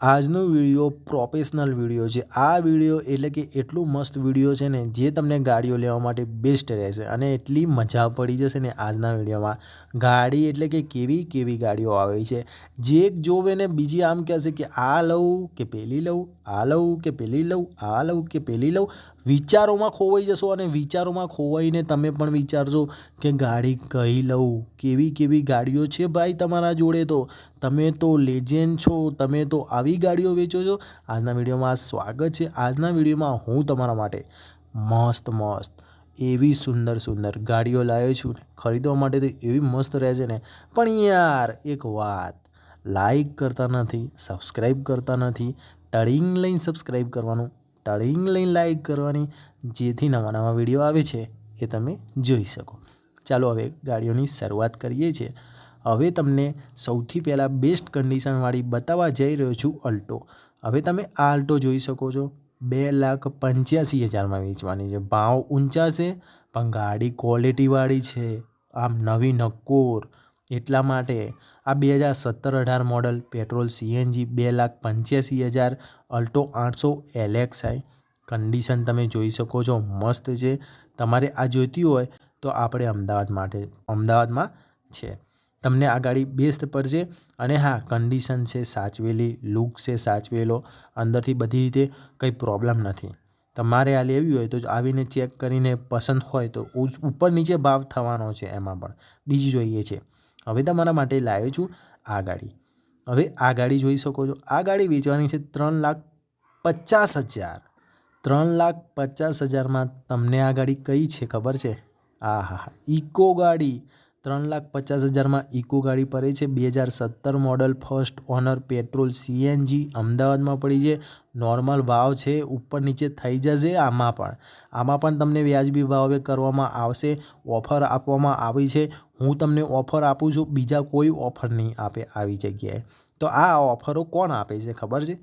આજનો video professional video છે. આ વીડિયો એટલે કે એટલું મસ્ત વીડિયો છે ને, જે તમને ગાડીઓ લેવા માટે બેસ્ટ રહેશે અને એટલી મજા પડી જશે ને આજના વિડીયોમાં. ગાડી એટલે કે કેવી કેવી ગાડીઓ આવે છે. જે જોવે ને બીજી આમ કહેશે કે આ લઉં કે પેલી લઉં, આ લઉં કે પેલી લઉં, આ લઉં કે પેલી લઉં વિચારોમાં ખોવાઈ જશો અને વિચારોમાં ખોવાઈને તમે પણ વિચારશો કે ગાડી કઈ લઉં? કેવી કેવી ગાડીઓ છે ભાઈ તમારા જોડે તો? તમે તો લેજેન્ડ છો, તમે તો આવી ગાડીઓ વેચો છો. આજના વિડીયોમાં સ્વાગત છે. આજના વિડીયોમાં હું તમારા માટે મસ્ત મસ્ત એવી સુંદર સુંદર ગાડીઓ લાવ્યો છું ને. ખરીદવા માટે તો એવી મસ્ત રહેશે ને. પણ યાર, એક વાત. લાઈક કરતા નથી સબસ્ક્રાઈબ કરતા નથી. ટળિંગ લઈને સબસ્ક્રાઈબ કરવાનું ટળિંગ લઈને લાઈક કરવાની, જેથી નવા નવા વીડિયો આવે છે, એ તમે જોઈ શકો. ચાલો હવે ગાડીઓની શરૂઆત કરીએ છીએ. હવે તમને સૌથી પહેલાં બેસ્ટ કન્ડિશનવાળી બતાવવા જઈ રહ્યો છું અલ્ટો. હવે તમે આ અલ્ટો જોઈ શકો છો. બે લાખ પંચ્યાસી હજારમાં વેચવાની છે. ભાવ ઊંચા છે, પણ ગાડી ક્વોલિટીવાળી છે. આમ નવી નક્કોર એટલા માટે આ બે હજાર સત્તર અઢાર મોડલ પેટ્રોલ સીએનજી બે લાખ પંચ્યાસી હજાર અલ્ટો આઠસો એલેક્સઆઈ. કન્ડિશન તમે જોઈ શકો છો મસ્ત છે. તમારે આ જોઈતી હોય તો આપણે અમદાવાદ માટે, અમદાવાદમાં છે. તમને આ ગાડી બેસ્ટ પડશે અને હા, કન્ડિશન છે સાચવેલી, લુક છે સાચવેલો, અંદરથી બધી રીતે કંઈ પ્રોબ્લેમ નથી. તમારે આ લેવી હોય તો આવીને ચેક કરીને પસંદ હોય તો ઉપર નીચે ભાવ થવાનો છે એમાં પણ. બીજી જોઈએ છે. હવે તમારા માટે લાવ્યો છું આ ગાડી. હવે આ ગાડી જોઈ શકો છો. આ ગાડી વેચવાની છે ત્રણ લાખ પચાસ હજાર. ત્રણ લાખ પચાસ હજારમાં તમને આ ગાડી કઈ છે ખબર છે? આ હા હા ઇકો ગાડી. ત્રણ લાખ પચાસ હજારમાં ઇકો ગાડી પડે છે. બે હજાર સત્તર model first owner petrol CNG અમદાવાદમાં પડી છે. નોર્મલ ભાવ છે, ઉપર નીચે થઈ જશે આમાં પણ. આમાં પણ તમને વ્યાજબી ભાવે કરવામાં આવશે. ઓફર આપવામાં આવી છે. હું તમને ઓફર આપું છું, બીજા કોઈ ઓફર નહીં આપે આવી જગ્યાએ. તો આ ઓફરો કોણ આપે છે ખબર છે?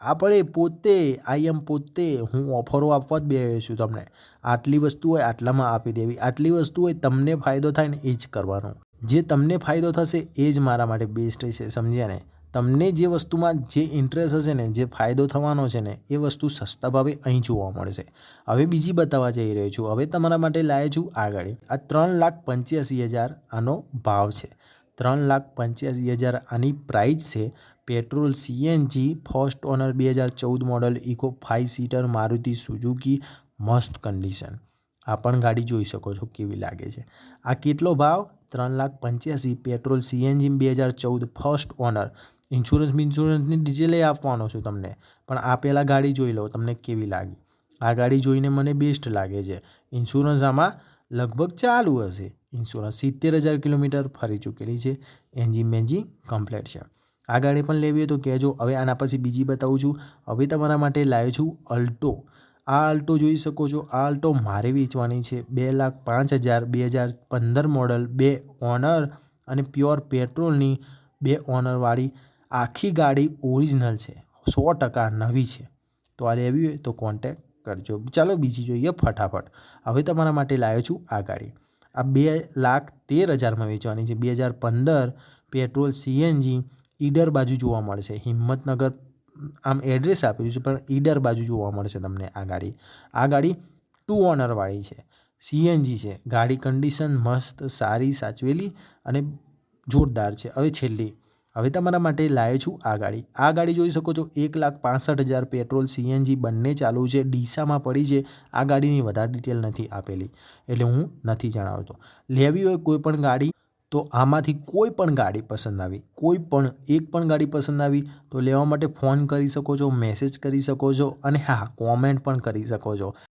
આપણે પોતે આઈ એમ પોતે, હું ઓફરો આપવા જ બે છું તમને. આટલી વસ્તુ હોય આટલામાં આપી દેવી. આટલી વસ્તુ હોય તમને ફાયદો થાય ને એ જ કરવાનો. જે તમને ફાયદો થશે એ જ મારા માટે બેસ્ટ છે સમજ્યા ને? તમને જે વસ્તુમાં જે ઇન્ટરેસ્ટ હશે ને, જે ફાયદો થવાનો છે ને, એ વસ્તુ સસ્તા ભાવે અહીં જોવા મળશે. હવે બીજી બતાવવા જઈ રહ્યો છું. હવે તમારા માટે લાવે છું આગળ. આ ત્રણ લાખ પંચ્યાસી હજાર આનો ભાવ છે. ત્રણ લાખ પંચ્યાસી હજાર આની પ્રાઇસ છે. પેટ્રોલ સીએનજી ફર્સ્ટ ઓનર બે હજાર ચૌદ model eco five seater Maruti Suzuki મસ્ત કન્ડિશન આ પણ ગાડી જોઈ શકો છો કેવી લાગે છે. આ કેટલો ભાવ? ત્રણ લાખ પંચ્યાસી. પેટ્રોલ સીએનજી બે હજાર ચૌદ ફર્સ્ટ ઓનર ઇન્સ્યોરન્સ ઇન્સ્યોરન્સની ડિટેલે આપવાનો છું તમને. પણ આ પહેલાં ગાડી જોઈ લો, તમને કેવી લાગી? આ ગાડી જોઈને મને બેસ્ટ લાગે છે. ઇન્સ્યોરન્સ આમાં લગભગ ચાલુ હશે. ઇન્સ્યોરન્સ સિત્તેર હજાર કિલોમીટર ફરી ચૂકેલી છે. એન્જિન બેન્જિન કમ્પ્લેટ છે. આ ગાડી પણ લેવી હોય તો કહેજો. હવે આના પછી બીજી બતાવું છું. હવે તમારા માટે લાવ્યો છું અલ્ટો આ અલ્ટો જોઈ શકો છો. આ અલ્ટો મારે વેચવાની છે. બે લાખ પાંચ હજાર, બે હજાર પંદર મોડલ બે ઓનર અને પ્યોર પેટ્રોલની બે ઓનરવાળી આખી ગાડી ઓરિજિનલ છે, સો ટકા નવી છે. તો આ લેવી હોય તો કોન્ટેક કરજો. ચાલો બીજી જોઈએ ફટાફટ. હવે તમારા માટે લાવ્યો છું આ ગાડી. આ બે લાખ તેર હજારમાં વેચવાની છે. બે હજાર પંદર પેટ્રોલ, સીએનજી ઈડર બાજુ જોવા મળશે. હિંમતનગર, આમ એડ્રેસ આપ્યું છે, પણ ઈડર બાજુ જોવા મળશે તમને આ ગાડી. આ ગાડી ટુ ઓનરવાળી છે. સીએનજી છે. ગાડી કન્ડિશન મસ્ત, સારી, સાચવેલી અને જોરદાર છે. હવે છેલ્લી. હવે તમારા માટે લાવ્યો છું આ ગાડી. આ ગાડી જોઈ શકો છો, એક લાખ પાસઠ હજાર પેટ્રોલ સીએનજી બંને ચાલુ છે, ડીસામાં પડી છે. આ ગાડીની વધારે ડિટેલ નથી આપેલી, એટલે હું નથી જણાવતો. લેવી હોય કોઈ પણ ગાડી, તો આમાંથી કોઈ પણ ગાડી પસંદ આવી, કોઈ પણ, એક પણ ગાડી પસંદ આવી, તો લેવા માટે ફોન કરી શકો છો, મેસેજ કરી શકો છો, અને હા, કોમેન્ટ પણ કરી શકો છો.